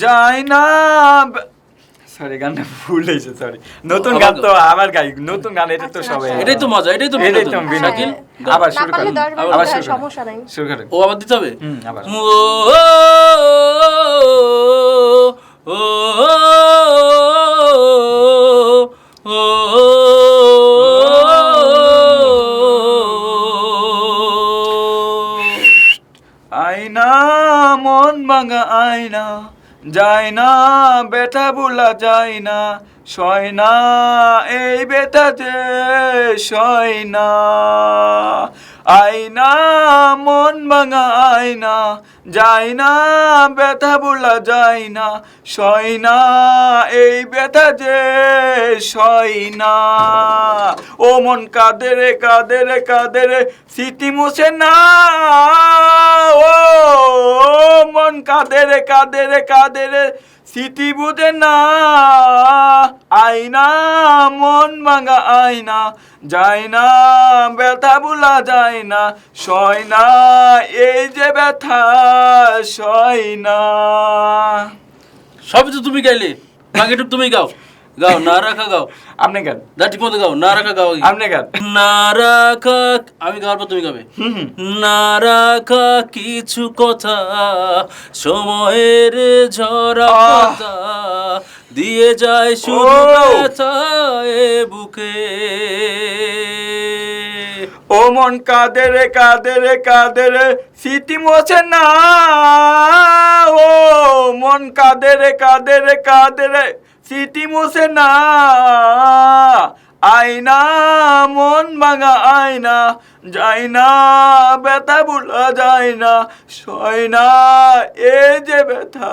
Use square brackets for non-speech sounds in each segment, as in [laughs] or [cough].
যায় না সরি গানটা ভুল হয়েছে সরি নতুন গান তো। আবার গাই নতুন গান এটা তো আচ্ছা, সবাই আচ্ছা। এটাই তো মজা এটাই তো এটাই। তো। শাকিল। আবার শুরু বার আবার হয়, শুরু সমস্যা নাই শুরু করেন ও আবার দিতে হবে হুম আবার ও ও আয়না মন ভাঙা আয়না যায় না বেটা বুলা যায় না সয় না এই বেটা যে সয় না। আয়না মন ভাঙা আয়না যায় না ব্যথা বলা যায় না সয় না এই ব্যথা যে সয় না ও মন কাঁদে রে কাঁদে রে কাঁদে রে, স্মৃতি মুছে না। ও মন কাঁদে রে, কাঁদে বুঝে না আয়না মন ভাঙা আয়না যায় না, ব্যথা বোলা যায় না, সয় না, এই যে ব্যথা, সয় না। সব তো তুমি গাইলে বাকিটুক তুমি গাও। গাও না রাখা গাও। আপনি গান। দা ঠিক মতো গাও না রাখা গাও। আপনি গান। না রাখা আমি গাওয়ার পর তুমি গাবে। হুম হুম। না রাখা কিছু কথা সময়ের ঝরা! পাতা দিয়ে যায় শুধু ব্যথা এ বুকে। ও মন কাঁদে রে কাঁদে রে কাঁদে রে স্মৃতি মোছে না। ও মন কাঁদে রে কাঁদে রে কাঁদে রে স্মৃতি মোছে না। আয়না মন ভাঙা আয়না যায় না ব্যথা ভুলা যায় না সয় না এ যে ব্যথা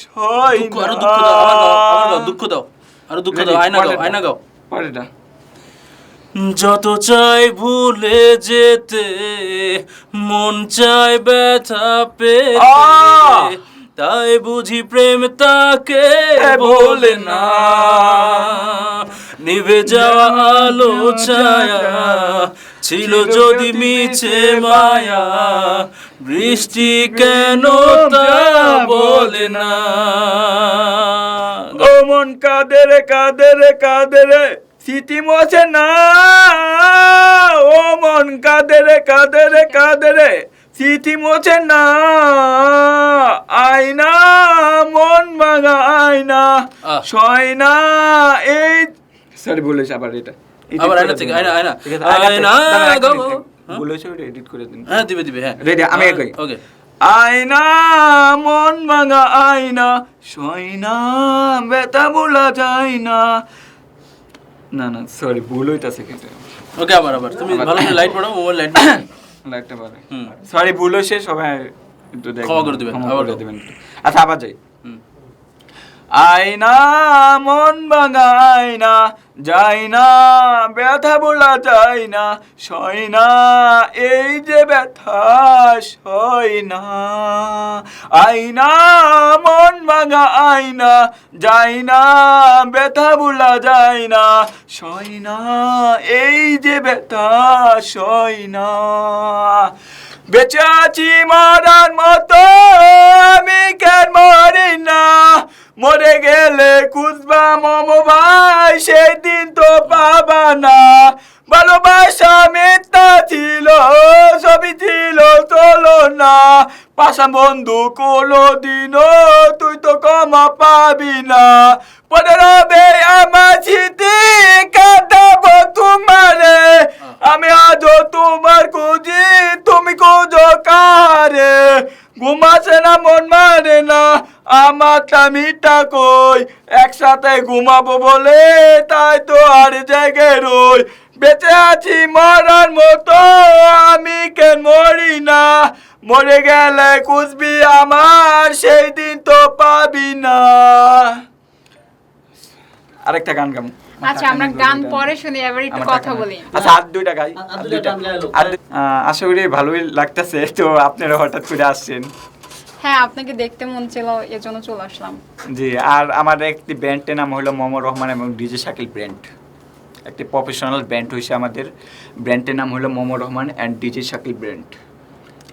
সয় দুঃখ না দুঃখ দাও আরও দুঃখ দাও আয়না গাও আয়না গাও পরেরটা যত চাই ভুলে যেতে মন চায় ব্যথা পেতে। তাই বুঝি প্রেম তাকে বলে না। নিভে যাওয়া আলো ছায়া ছিল যদি মিছে মায়া বৃষ্টি কেন তা বলে না। ও মন কাঁদে রে কাঁদে স্মৃতি মোছে না। ও মন কাঁদে রে কাঁদে রে কাঁদে রে। স্মৃতি মোছে না। আয়না মন ভাঙা আয়না। আহ। সয় না এই সরি বলেছি আবার এটা। আবার আয়না থেকে, আয়না, আয়না। হ্যাঁ? বলেছি এডিট করে দিন। হ্যাঁ দিবে দিবে হ্যাঁ। আমি। ওকে মন ভাঙা আয়না। সয় না ব্যথা বলা যায় না। না না সরি ভুল হইতাছে কিন্তু। ওকে আবার আবার। তুমি। ভালো করে লাইট পড়াও মোবাইল লাইট লাইটটা পারে সরি ভুল হয়েছে সবাই একটু দেখো। ক্ষমা করে দিবেন, আবার করে দিবেন। আচ্ছা আবার যাই। আয়না মন ভাঙা আয়না যায় না ব্যথা বলা যায় না সয় না এই যে ব্যথা সয় না আয়না মন ভাঙা আয়না যায় না ব্যথা বলা যায় না সয় না এই যে ব্যথা সয় না বেঁচে আছি মারার মতো, আমি কেন মরি না? মরে গেলে খুঁজবা মম ভাই সেই দিন তো পাবা না। ভালোবাসা মিথ্যা ছিল সবই ছিল চলো না পাশা বন্ধু কোনো দিনও তুই তো কমা পাবি না। পরে রবে আমার স্মৃতি কাটাবো তোমারে। আমি আজও তোমার খুঁজি তুমি খুঁজো কারে। ঘুমাছে না মন মানে না। আমার স্বামীটা কই? একসাথে ঘুমাবো বলে তাই তো আর জেগে রই। বেঁচে আছি মরার মতো আমি কেন মরি না? মরে গেলে খুঁজবি আমার সেই দিন তো পাবি না। আরেকটা গান গাম। আচ্ছা আমরা গান পরে শুনি এবার একটু কথা বলি। আচ্ছা আর দুইটা গাই আর- দুইটা আশা করি ভালোই লাগতেছে তো আপনারা হঠাৎ করে আসছেন। হ্যাঁ আপনাকে দেখতে মন ছিল এজন্য চলে আসলাম। জি আর আমার একটি ব্যান্ডের নাম হলো মোহাম্মদ রহমান এবং ডিজে শাকিল ব্র্যান্ড। একটি প্রফেশনাল ব্র্যান্ড হয়েছে আমাদের। ব্র্যান্ডের নাম হলো Mohammad Rahman and DJ Shakil brand.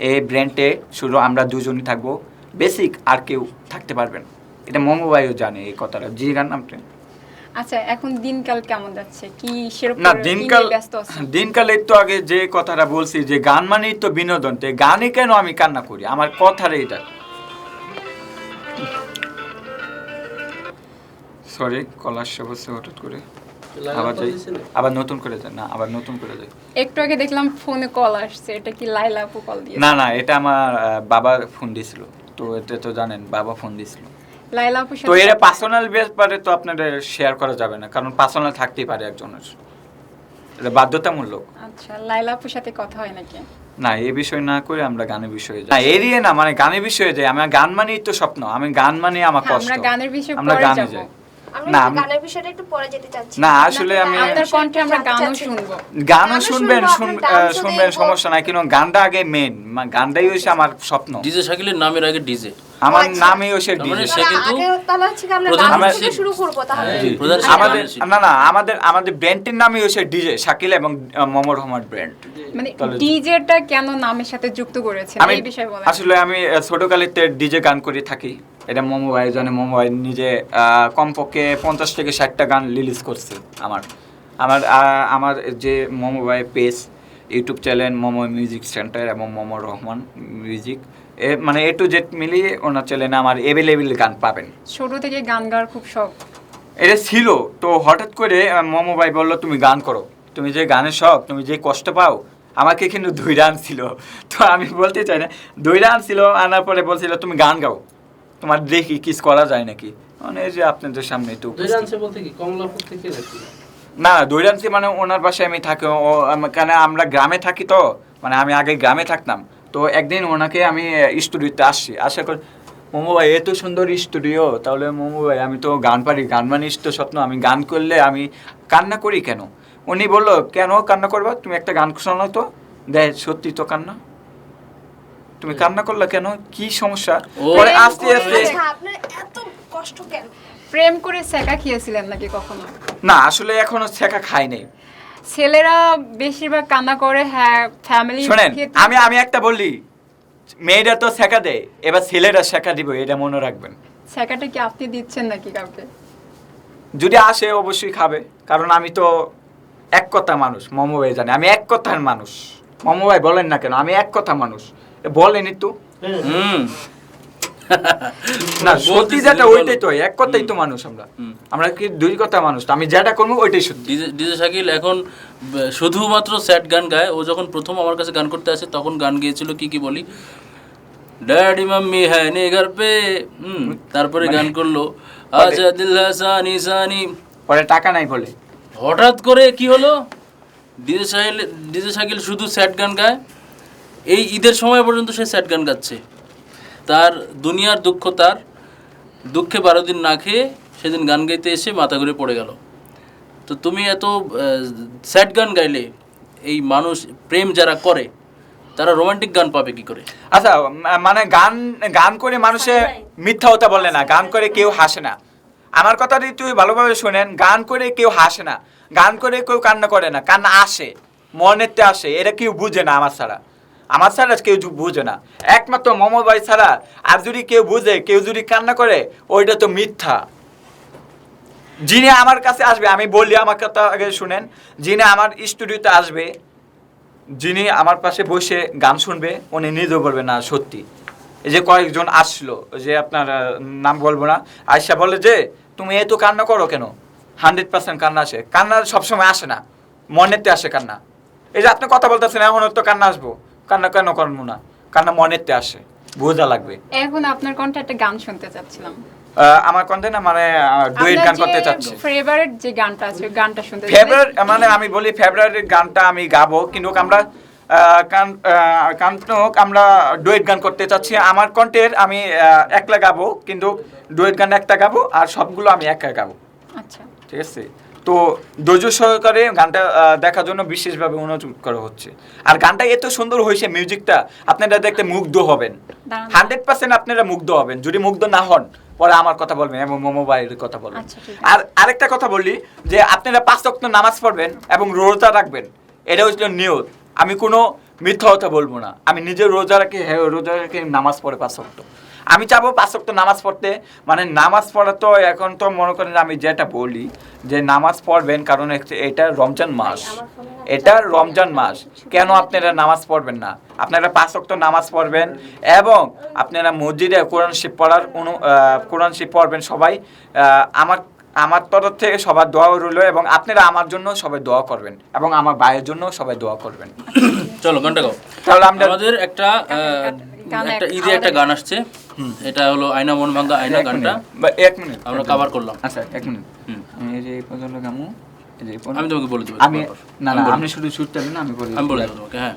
এই ব্র্যান্ডে শুধু আমরা দুজনই থাকব বেসিক আর কেউ থাকতে পারবে না। এটা মোমো ভাইও জানে এই কথাটা। জি গান আপনি আচ্ছা এখন দিনকাল কেমন যাচ্ছে? কি সেরকম না দিনকাল দিনকাল একটু আগে যে কথাটা বলছি যে গান মানেই তো বিনোদন তো গানে কেন আমি কান্না করি? আমার কথাটা এটা সরি কল আসছে বসে হঠাৎ করে। আবার যাই। আবার নতুন করে যাই। না আবার নতুন করে যাই। একটু আগে দেখলাম ফোনে কল আসছে। এটা কি লাইলা আপু কল দিয়ে না না এটা আমার বাবা ফোন দিছিল। তো এটা তো জানেন বাবা ফোন দিছিল। লাইলা আপুর তো কথা- পার্সোনাল ব্যাপারে তো আপনাদের শেয়ার করা যাবে না। কারণ পার্সোনাল থাকতেই পারে একজনের। এটা বাধ্যতামূলক। আচ্ছা লাইলা আপুর সাথে কথা হয় নাকি? না এই বিষয় না করে আমরা গানের বিষয়ে যাই। না এড়িয়ে না মানে গানের বিষয়ে যাই। আমার গান মানেই তো স্বপ্ন। আমি গান মানে আমার হ্যাঁ, কষ্ট। আমরা গানের বিষয়ে আমরা গানে যাই। না, গানের বিষয়টা একটু পরে যেতে চাচ্ছি। না আসলে আমি আপনার কণ্ঠে আমরা গানও শুনব। গানও শুনবেন শুনবেন সমস্যা নাই কিন্তু গানটা আগে মেন গানটাই হচ্ছে আমার স্বপ্ন। ডিজে শাকিলের নামের আগে ডিজে। আমার আচ্ছা। নামই মানে ডিজে। সে কিন্তু আগে তাহলে হচ্ছে কি আমরা প্রধান গান থেকে শিল্পী। শুরু করব তাহলে। হ্যাঁ, আমাদের না না আমাদের আমাদের ব্র্যান্ডের নামই হচ্ছে ডিজে শাকিল এবং মোহাম্মদ রহমান ব্র্যান্ড মানে ডিজেটা কেন নামের সাথে যুক্ত করেছেন? আমি এই বিষয়ে বলেন। আসলে আমি ছোটকালেতে ডিজে গান করে থাকি। এটা মোমো ভাই জানে মোমো ভাই নিজে কমপক্ষে পঞ্চাশ থেকে ষাটটা গান রিলিজ করছে আমার। আমার আমার যে মোমো ভাই page YouTube channel Momo music centre এবং মোমো রহমান মিউজিক এ মানে এ টু জেড মিলিয়ে ওনার চ্যানেলে আমার এভেলেবেল গান পাবেন। ছোট থেকে গান গাওয়ার খুব শখ। এটা ছিল তো হঠাৎ করে মোমো ভাই বলল তুমি গান করো। তুমি যে গানের শখ তুমি যে কষ্ট পাও আমাকে কিন্তু দুই রান ছিল। তো আমি বলতে চাই না দুই রান ছিল আনার পরে বলছিল তুমি গান গাও। তোমার দেখি কিস করা যায় নাকি? মানে এই যে আপনাদের সামনে একটু দুই রানছে বলতে কি কমলাপুর থেকে নাকি? না দৈরান্তি মানে ওনার বাসায় আমি থাকি ও কেন আমরা গ্রামে থাকি তো মানে আমি আগে গ্রামে থাকতাম। তো একদিন ওনাকে আমি স্টুডিওতে আসছি আশা করি মোমো ভাই এত সুন্দর স্টুডিও তাহলে মোমো ভাই আমি তো গান পারি গান মানে ইষ্ট স্বপ্ন আমি গান করলে আমি কান্না করি কেন? উনি বলল কেন কান্না করবা? তুমি একটা গান শোনাও তো দেখ সত্যি তো কান্না। তুমি কান্না করলে কেন? কি সমস্যা? পরে আস্তে আস্তে আচ্ছা আপনার এত কষ্ট কেন? প্রেম করে সেকা খেয়েছিলেন নাকি কখনো? না আসলে এখনও শেখা খাই নাই। ছেলেরা বেশিরভাগ কান্না করে হ্যাঁ ফ্যামিলি শোনেন আমি আমি একটা বললি মেয়েরা তো শেখা দেয় এবার ছেলেরা শেখা দিব এটা মনে রাখবেন। সেকাটা কি আপনি দিচ্ছেন নাকি কাউকে? যদি আসে অবশ্যই খাবে কারণ আমি তো এক কথা মানুষ মমো ভাই জানে আমি এক কথার মানুষ। মমো ভাই বলেন না কেন আমি এক কথা মানুষ। বলেন একটু। হুম। [laughs] না সত্যি যেটা ওইটাই তো এক কথাই তো মানুষ আমরা। আমরা কি দুই কথা মানুষ আমি যেটা করব ওইটাই সত্যি। ডিজে শাকিল এখন শুধুমাত্র স্যাড গান গায় ও যখন প্রথম আমার কাছে গান করতে আসে তখন গান গিয়েছিল কি কি বলি? ড্যাডি মাম্মি হ্যাঁ নে ঘর পে তারপরে গান করল আচ্ছা দিল সানি সানি পরে টাকা নাই বলে। হঠাৎ করে কি হলো? ডিজে সাহিল ডিজে শাকিল শুধু স্যাড গান গায়? এই ঈদের সময় পর্যন্ত সে স্যাড গান গাচ্ছে। তার দুনিয়ার দুঃখ তার দুঃখে বারো দিন না খেয়ে সেদিন গান গাইতে এসে মাথা ঘুরে পড়ে গেল। তো তুমি এত স্যাড গান গাইলে এই মানুষ প্রেম যারা করে তারা রোমান্টিক গান পাবে কি করে? আচ্ছা মানে গান গান করে মানুষে মিথ্যা কথা বলে না গান করে কেউ হাসে না। আমার কথাটি তুই ভালোভাবে শোনেন গান করে কেউ হাসে না গান করে কেউ কান্না করে না কান্না আসে মনেতে আসে এটা কেউ বুঝে না আমার ছাড়া। আমার ছাড়া কেউ বুঝে না। একমাত্র মোহাম্মদ ভাই ছাড়া আর যদি কেউ বুঝে, কেউ যদি কান্না করে, ওইটা তো মিথ্যা। যিনি আমার কাছে আসবে, আমি বলি আমার কথা আগে শুনেন, যিনি আমার স্টুডিওতে আসবে, যিনি আমার পাশে বসে গান শুনবে, উনি নিজেও বলবে, না, সত্যি। এই যে কয়েকজন আসলো যে আপনার নাম বলব না আয়সা বলে যে, তুমি এত কান্না করো কেন? হান্ড্রেড পার্সেন্ট কান্না আসে। কান্না সবসময় আসে না, মনেতে আসে কান্না। এই যে আপনি কথা বলতেছেন এখন তো কান্না আসব। কান্না কেন করব না? কান্না মনেতে আসে বোঝা লাগবে। এখন আপনার কণ্ঠে একটা গান শুনতে চাচ্ছিলাম। আমার কন্ঠে না মানে ডুয়েট গান করতে চাচ্ছি। ফেভারিট যে গানটা আছে গানটা শুনতে ফেব্রুয়ারি মানে আমি বলি ফেব্রুয়ারির গানটা আমি গাবো কিন্তু আমরা হোক, আমরা ডুয়েট গান করতে চাচ্ছি। আমার কণ্ঠের আমি একলা গাবো কিন্তু ডুয়েট গান একটা গাবো আর সবগুলো আমি একা গাবো। আচ্ছা। ঠিক আছে? তো ধৈর্য সহকারে গানটা দেখার জন্য বিশেষভাবে অনুরোধ করা হচ্ছে। আর গানটা এত সুন্দর হয়েছে মিউজিকটা আপনারা দেখতে মুগ্ধ হবেন। হান্ড্রেড পার্সেন্ট আপনারা মুগ্ধ হবেন। যদি মুগ্ধ না হন পরে আমার কথা বলবেন এবং মোমো ভাইয়ের কথা বলবেন। আচ্ছা, আর আরেকটা কথা বললি যে আপনারা পাঁচ ওয়াক্ত নামাজ পড়বেন এবং রোজা রাখবেন। এটা হচ্ছে নিয়ত। আমি কোনো মিথ্যা কথা বলব না। আমি নিজের রোজা রাখি হ্যাঁ রোজা রাখি নামাজ পড়ে পাঁচ ওয়াক্ত। আমি চাবো পাঁচ ওয়াক্ত নামাজ পড়তে। মানে নামাজ পড়া তো এখন তো মনে করেন আমি যেটা বলি যে নামাজ পড়বেন কারণ হচ্ছে এটা রমজান মাস। এটা রমজান মাস। কেন আপনারা নামাজ পড়বেন না? আপনারা পাঁচ ওয়াক্ত নামাজ পড়বেন এবং আপনারা মসজিদে কোরআন শিব পড়ার অনু আহ, কোরআন শিব পড়বেন সবাই। আহ, আমার আমার তরফ থেকে সবার দোয়া রইল এবং আপনারা আমার জন্য সবাই দোয়া করবেন এবং আমার ভাইয়ের জন্য সবাই দোয়া করবেন। চলো গাও। তাহলে আমাদের একটা আহ, গান একটা এক- ঈদে একটা গান আসছে। এটা হলো আয়না মন ভাঙ্গা আয়না গানটা। বা এক মিনিট আমরা কভার করলাম। আচ্ছা এক মিনিট। আমি এই যে এই পর্যন্ত গামু আমি তোমাকে বলে দেবো আমি না আমি না আপনি শুধু শুটতে না আমি বলি আমি বলে দেবো। হ্যাঁ।